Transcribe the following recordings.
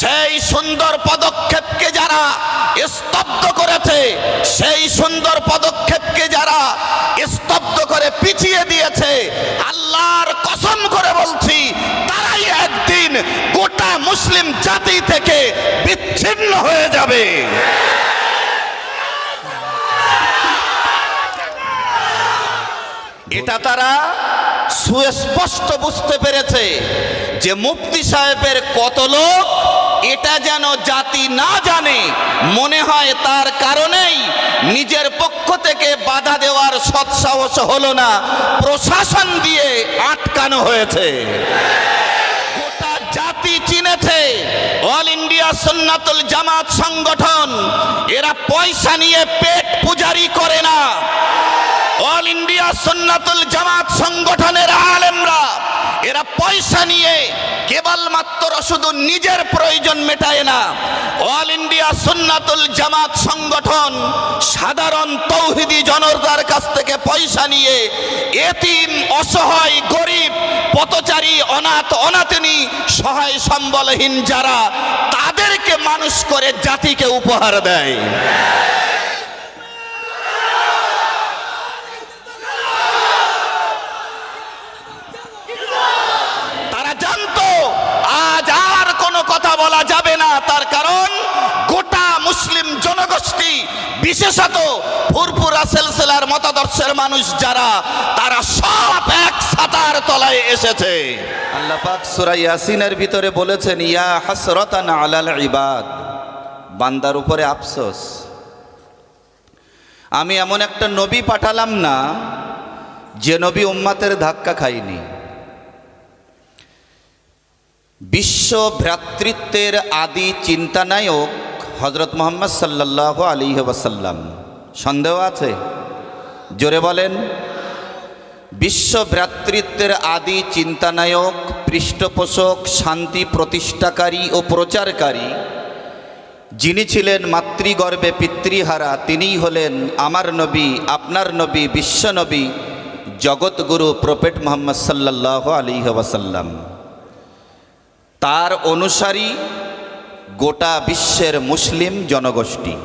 সেই সুন্দর পদক্ষেপকে যারা স্তব্ধ করেছে, সেই সুন্দর পদক্ষেপকে যারা স্তব্ধ করে পিছিয়ে দিয়েছে, আল্লাহর কসম করে বলছি, তারাই একদিন গোটা মুসলিম জাতি থেকে বিচ্ছিন্ন হয়ে যাবে। এটা তারা সুস্পষ্ট বুঝতে পেরেছে যে মুফতি সাহেবের কত লোক এটা যেন জাতি না জানে, মনে হয় তার কারণেই নিজের পক্ষ থেকে বাধা দেওয়ার সৎসাহস হলো না, প্রশাসন দিয়ে আটকানো হয়েছে। গোটা জাতি চিনেছে, অল ইন্ডিয়া জামাত সংগঠন, এরা পয়সা নিয়ে পেট পূজারি করে না। অল ইন্ডিয়া জামাত সংগঠনের আলেমরা, এরা পয়সা নিয়ে কেবলমাত্র শুধু নিজের প্রয়োজন মেটায় না। অল ইন্ডিয়া সুন্নাতুল জামাত সংগঠন সাধারণ তৌহিদি জনতার কাছ থেকে পয়সা নিয়ে এতিম, অসহায়, গরিব, পথচারী, অনাথ, অনাথিনী, সহায় সম্বলহীন যারা, তাদেরকে মানুষ করে জাতিকে উপহার দেয় তারা জানতো আজ আর কোনো কথা বলা যাবে না তার কারণ গোটা মুসলিম জনগোষ্ঠী বিশেষত ফুরফুরা সেলসেলার মতাদর্শের মানুষ যারা, তারা সব এক ছাতার তলায় এসেছে। আল্লাহ পাক সূরা ইয়াসিনের ভিতরে বলেছেন, ইয়া হাসরাতান আলাল ইবাদ। বান্দার উপরে আফসোস। আমি এমন একটা নবী পাঠালাম না, যে নবী উম্মাতের ধাক্কা খাইনি বিশ্ব ভ্রাতৃত্বের আদি চিন্তানায়ক হজরত মোহাম্মদ সাল্লাহ আলী ওয়াসাল্লাম। সন্দেহ আছে? জোরে বলেন। বিশ্ব ভ্রাতৃত্বের আদি চিন্তানায়ক, পৃষ্ঠপোষক, শান্তি প্রতিষ্ঠাকারী ও প্রচারকারী, যিনি ছিলেন মাতৃগর্ভে পিতৃহারা, তিনিই হলেন আমার নবী, আপনার নবী বিশ্বনবী জগৎগুরু প্রফেট মোহাম্মদ সাল্লাহ আলী ওয়াসাল্লাম। তার অনুসারী গোটা বিশ্বের মুসলিম জনগোষ্ঠী।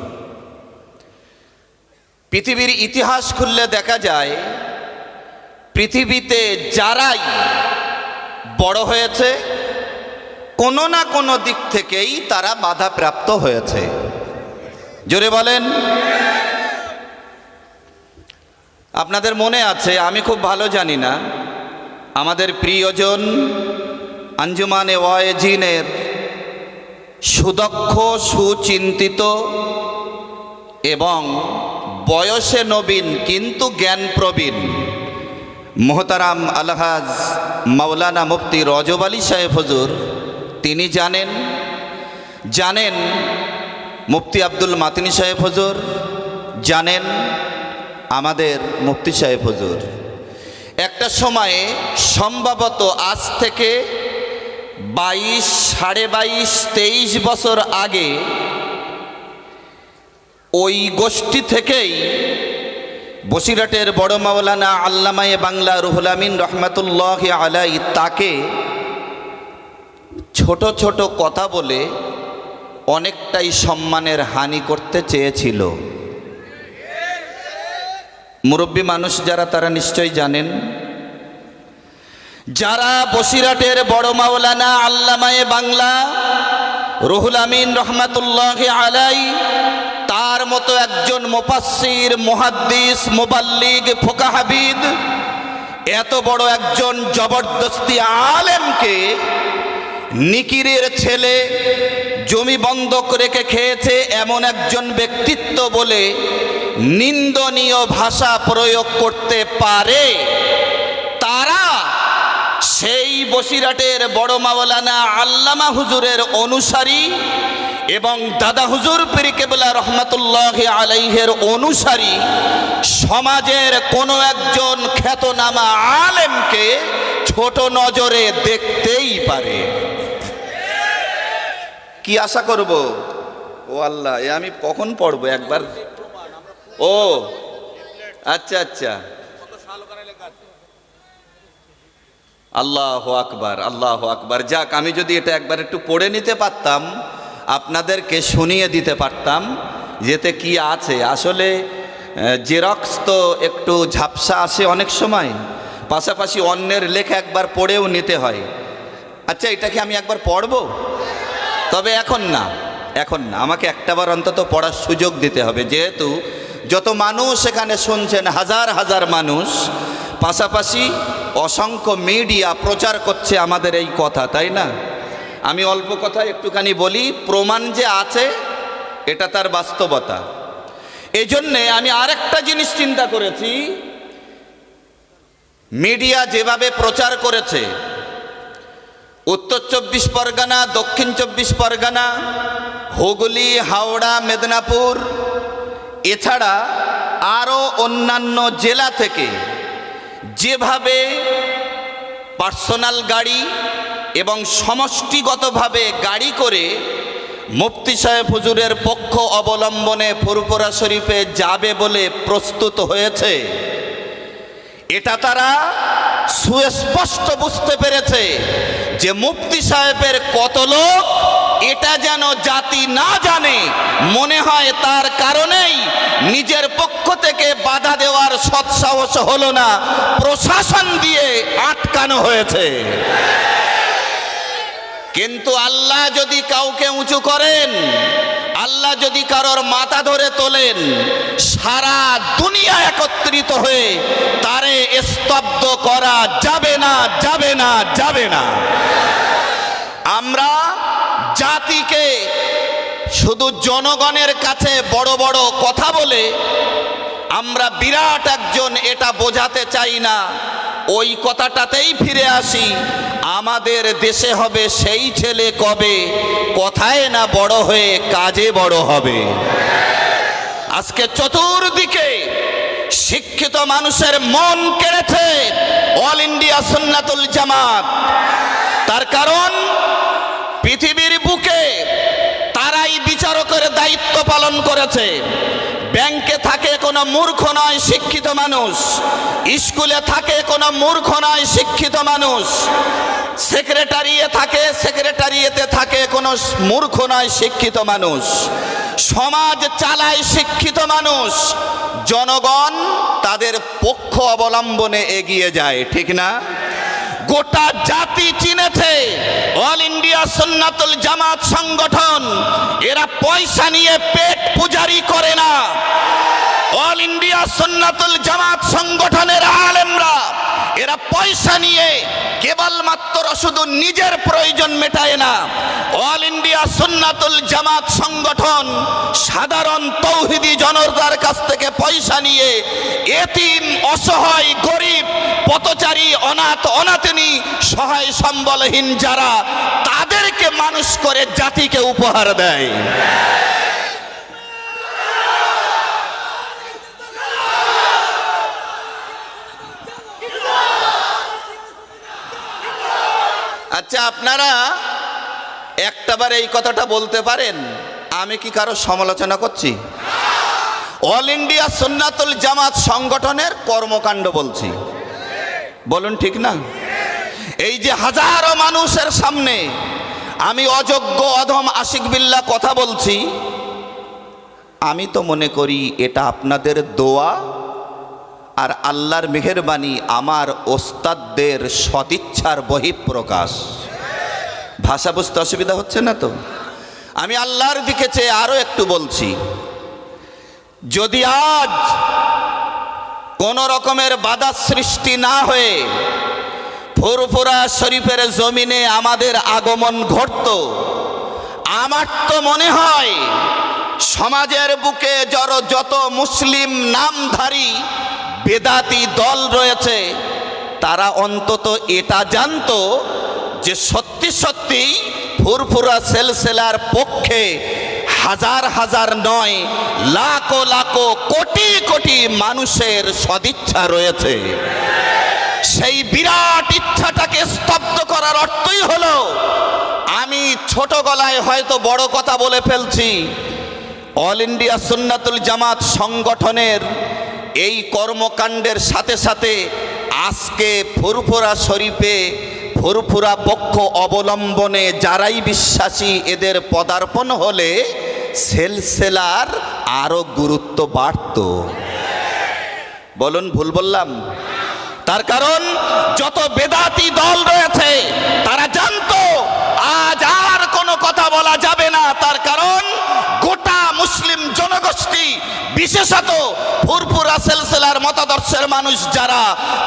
পৃথিবীর ইতিহাস খুললে দেখা যায়, পৃথিবীতে যারাই বড় হয়েছে, কোনো না কোনো দিক থেকেই তারা বাধাপ্রাপ্ত হয়েছে। জোরে বলেন। আপনাদের মনে আছে, আমি খুব ভালো জানি না, আমাদের প্রিয়জন আঞ্জুমানে ওয়াইজিনের সুদক্ষ, সুচিন্তিত এবং বয়সে নবীন, কিন্তু জ্ঞান প্রবীণ। মোহতারাম আলহাজ মাওলানা মুফতি রজব আলী সাহেব হজুর, তিনি জানেন জানেন মুফতি আব্দুল মাতিনি সাহেব হজুর, জানেন আমাদের মুফতি সাহেব হজুর। একটা সময়ে সম্ভবত আজ থেকে বাইশ, সাড়ে বাইশ, তেইশ বছর আগে ওই গোষ্ঠী থেকেই বসিরহাটের বড় মাওলানা আল্লামায়ে বাংলা রুহুল আমিন রহমাতুল্লাহ আলাই তাকে ছোট ছোট কথা বলে অনেকটাই সম্মানের হানি করতে চেয়েছিল। মুরব্বী মানুষ যারা, তারা নিশ্চয়ই জানেন। যারা বসিরহাটের বড় মাওলানা আল্লামায়ে বাংলা রুহুল আমিন রহমাতুল্লাহ আলাই মতো একজন মুফাসসির, মুহাদ্দিস, মুবাল্লিগ ফোকাহাবিদ এত বড় একজন জবরদস্তি আলেমকে নিকিরের ছেলে জমি বন্ধক রেখে খেয়েছে এমন একজন ব্যক্তিত্ব বলে নিন্দনীয় ভাষা প্রয়োগ করতে পারে। তারা সেই বসিরাটের বড় মাওলানা আল্লামা হুজুরের অনুসারী এবং দাদা হুজুর পীর কেবলা রহমতুল্লাহ আলাইহের অনুসারী, সমাজের কোনো একজন খ্যাতনামা আলেমকে ছোট নজরে দেখতেই পারে। কি আশা করব? ও আল্লাহ, এ আমি কখন পড়ব একবার? ও আচ্ছা আচ্ছা। আল্লাহ আকবার আল্লাহ আকবার। যাক, আমি যদি এটা একবার একটু পড়ে নিতে পারতাম আপনাদেরকে শুনিয়ে দিতে পারতাম যেতে কি আছে। আসলে জেরক্স তো একটু ঝাপসা আসে অনেক সময়, পাশাপাশি অন্যের লেখা একবার পড়েও নিতে হয়। আচ্ছা এটাকে আমি একবার পড়ব? তবে এখন না এখন না। আমাকে একটাবার অন্তত পড়ার সুযোগ দিতে হবে, যেহেতু যত মানুষ এখানে শুনছেন, হাজার হাজার মানুষ, পাশাপাশি অসংখ্য মিডিয়া প্রচার করছে আমাদের এই কথা, তাই না? আমি অল্প কথা একটুখানি বলি, প্রমাণ যে আছে, এটা তার বাস্তবতা। এই জন্যে আমি আরেকটা জিনিস চিন্তা করেছি, মিডিয়া যেভাবে প্রচার করেছে, উত্তর চব্বিশ পরগনা, দক্ষিণ চব্বিশ পরগনা, হুগলি, হাওড়া, মেদিনীপুর, এছাড়া আরও অন্যান্য জেলা থেকে যেভাবে পার্সোনাল গাড়ি এবং সমষ্টিগতভাবে গাড়ি করে মুফতি সাহেব হুজুরের পক্ষ অবলম্বনে ফুরপুরা শরীফে যাবে বলে প্রস্তুত হয়েছে। এটা তারা সুস্পষ্ট বুঝতে পেরেছে যে মুফতি সাহেবের কত লোক, এটা যেন জাতি না জানে, মনে হয় তার কারণেই নিজের পক্ষ থেকে বাধা দেওয়ার সৎসাহস হলো না, প্রশাসন দিয়ে আটকানো হয়েছে। কিন্তু আল্লাহ যদি কাউকে উঁচু করেন, আল্লাহ যদি কারোর মাথা ধরে তোলেন, সারা দুনিয়া একত্রিত হয়ে তারে স্তব্ধ করা যাবে না যাবে না যাবে না। আমরা জাতিকে শুধু জনগণের কাছে বড় বড় কথা বলে আমরা বিরাট একজন এটা বোঝাতে চাই না। ওই কথাটাতেই ফিরে আসি। আমাদের দেশে হবে সেই ছেলে কবে? কথায় না বড় হয়ে কাজে বড় হবে। আজকে চতুর্দিকে শিক্ষিত মানুষের মন কেড়েছে অল ইন্ডিয়া সুন্নাতুল জামাত তার কারণ, পৃথিবীর বুকে তারাই বিচারকের দায়িত্ব পালন করেছে। ব্যাংকে কোনো মূর্খ নয়, শিক্ষিত মানুষ। স্কুলে থাকে কোনো মূর্খ নয়, শিক্ষিত মানুষ। সেক্রেটারিয়ে থাকে, সেক্রেটারিয়েতে থাকে কোনো মূর্খ নয়, শিক্ষিত মানুষ। সমাজ চালায় শিক্ষিত মানুষ। জনগণ তাদের পক্ষ অবলম্বনে এগিয়ে যায়, ঠিক না? গোটা জাতি চিনেছে, অল ইন্ডিয়া সুন্নাতুল জামাত সংগঠন। এরা পয়সা নিয়ে পেট পূজারি করে না। অল ইন্ডিয়া সুন্নাতুল জামাত সংগঠনের আলেমরা এরা পয়সা নিয়ে কেবলমাত্র শুধু নিজের প্রয়োজন মেটায় না অল ইন্ডিয়া সুন্নাতুল জামাত সংগঠন সাধারণ তৌহিদি জনতার কাছ থেকে পয়সা নিয়ে এতিম অসহায় গরিব পথচারী অনাথ অনাথিনী সহায় সম্বলহীন যারা তাদেরকে মানুষ করে জাতিকে উপহার দেয় আচ্ছা আপনারা একটাবার এই কথাটা বলতে পারেন? আমি কি কারও সমালোচনা করছি? অল ইন্ডিয়া সুন্নাতুল জামাত সংগঠনের কর্মকাণ্ড বলছি। বলুন ঠিক না? এই যে হাজারো মানুষের সামনে আমি অযোগ্য অধম আশিক বিল্লা কথা বলছি, আমি তো মনে করি এটা আপনাদের দোয়া। আর আল্লাহর মেহেরবানি আমার ওস্তাদদের সদিচ্ছার বহিঃপ্রকাশ। ভাষা বুঝতে অসুবিধা হচ্ছে না তো? আমি আল্লাহর দিকে চেয়ে আরও একটু বলছি। যদি আজ কোন রকমের বাধা সৃষ্টি না হয়ে ফুরফুরা শরীফের জমিনে আমাদের আগমন ঘটত, আমার তো মনে হয় সমাজের বুকে জড় যত মুসলিম নামধারী বেদাতি দল রয়েছে, তারা অন্তত এটা জানতো যে সত্যি সত্যি ফুরফুরা সেলসেলার পক্ষে হাজার হাজার নয়, লাখো লাখো কোটি কোটি মানুষের সদিচ্ছা রয়েছে। সেই বিরাট ইচ্ছাটাকে স্তব্ধ করার অর্থই হলো, আমি ছোট গলায় হয়তো বড় কথা বলে ফেলছি, অল ইন্ডিয়া সুন্নাতুল জামাত সংগঠনের এই কর্মকাণ্ডের সাথে সাথে আজকে ফুরফুরা শরীফে ফুরফুরা পক্ষ অবলম্বনে যারাই বিশ্বাসী এদের পদার্পণ হলে সেলসেলার আরও গুরুত্ব বাড়ত। বলুন ভুল বললাম? তার কারণ যত বেদাতি দল রয়েছে, তারা জানতো আজ আর কোনো কথা বলা যাবে না। তার কারণ গোটা মুসলিম জনগোষ্ঠী বিশেষত ফুরফুরা সেলসেলার মতাদর্শের মানুষ যারা,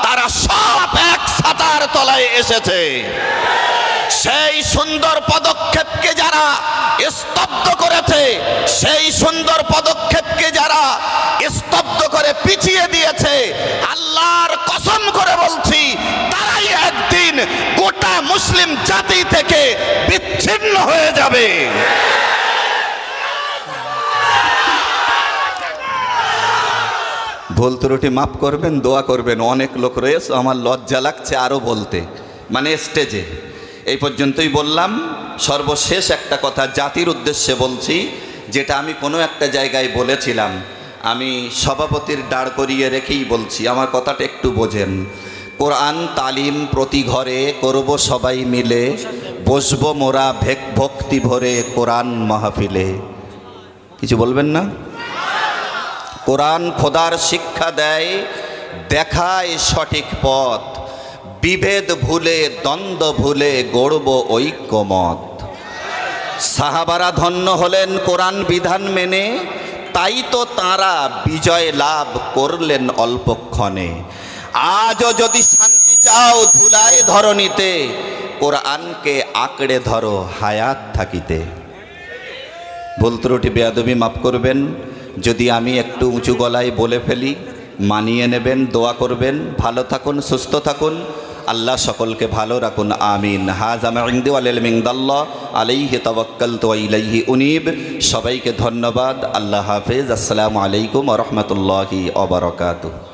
তারা সব এক ছাতার তলায় এসেছে। সেই সুন্দর পদক্ষেপকে যারা স্তব্ধ করেছে, সেই সুন্দর পদক্ষেপকে যারা স্তব্ধ করে পিছিয়ে দিয়েছে, আল্লাহর কসম করে বলছি, তারাই একদিন গোটা মুসলিম জাতি থেকে বিচ্ছিন্ন হয়ে যাবে। ভুল ত্রুটি মাফ করবেন, দোয়া করবেন। অনেক লোক রয়েছে, আমার লজ্জা লাগছে আরও বলতে। মানে স্টেজে। এই পর্যন্তই বললাম, সর্বশেষ একটা কথা জাতির উদ্দেশ্যে বলছি, যেটা আমি কোনো একটা জায়গায় বলেছিলাম। আমি সভাপতির দাঁড় করিয়ে রেখেই বলছি, আমার কথাটা একটু বোঝেন। কোরআন তালিম প্রতি ঘরে করব সবাই মিলে, বসবো মোরা ভেক ভক্তি ভরে কোরআন মাহফিলে। কিছু বলবেন না? কোরআন খোদার শিক্ষা দেয়, দেখায় সঠিক পথ, বিভেদ ভুলে, দ্বন্দ্ব ভুলে গড়ব ঐক্যমত। সাহাবারা ধন্য হলেন কোরআন বিধান মেনে, তাই তো তারা বিজয় লাভ করলেন অল্পক্ষণে। আজও যদি শান্তি চাও ধুলায় ধরণীতে, কোরআনকে আঁকড়ে ধরো হায়াত থাকিতে। ভুল ত্রুটি, বেয়াদবি মাফ করবেন। যদি আমি একটু উঁচু গলায় বলে ফেলি, মানিয়ে নেবেন, দোয়া করবেন, ভালো থাকুন, সুস্থ থাকুন, আল্লাহ সকলকে ভালো রাখুন, আমিন। হাজ আলাইহি উনিব। সবাইকে ধন্যবাদ, আল্লাহ হাফেজ, আসসালামু আলাইকুম রহমতুল্লাহি অবরকাতু